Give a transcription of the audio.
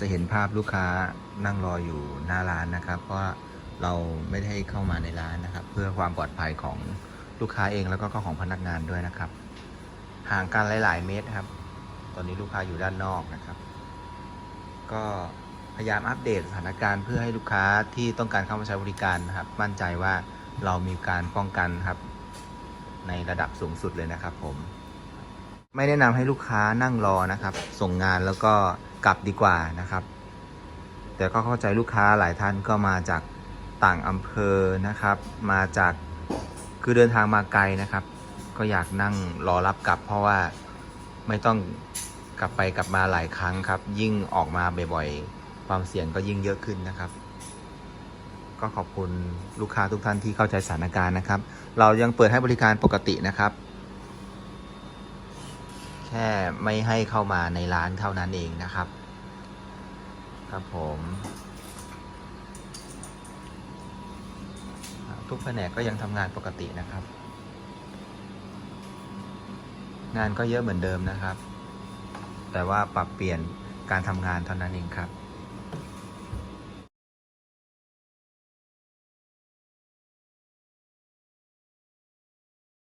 จะเห็นภาพลูกค้านั่งรออยู่หน้าร้านนะครับ เพราะเราไม่ได้เข้ามาในร้านนะครับ เพื่อความปลอดภัยของลูกค้าเองแล้วก็ของพนักงานด้วยนะครับ ห่างกันหลาย ๆ เมตรครับ ตอนนี้ลูกค้าอยู่ด้านนอกนะครับ ก็พยายามอัปเดตสถานการณ์เพื่อให้ลูกค้าที่ต้องการเข้ามาใช้บริการนะครับ มั่นใจว่าเรามีการป้องกันครับ ในระดับสูงสุดเลยนะครับ ผม ไม่แนะนำให้ลูกค้านั่งรอนะครับ ส่งงานแล้วก็ กลับดีกว่านะครับ แต่ก็เข้าใจลูกค้าหลายท่านก็มาจากต่างอำเภอนะครับ มาจากคือเดินทางมาไกลนะครับ ก็อยากนั่งรอรับกลับ เพราะว่าไม่ต้องกลับไปกลับมาหลายครั้งครับ ยิ่งออกมาบ่อยๆ ความเสี่ยงก็ยิ่งเยอะขึ้นนะครับ ก็ขอบคุณลูกค้าทุกท่านที่เข้าใจสถานการณ์นะครับ เรายังเปิดให้บริการปกตินะครับ ค่ไม่ให้เข้ามาในร้านเท่านั้นเองนะครับ ครับผม ทุกแผนกก็ยังทำงานปกตินะครับ งานก็เยอะเหมือนเดิมนะครับ แต่ว่าปรับเปลี่ยนการทำงานเท่านั้นเองครับ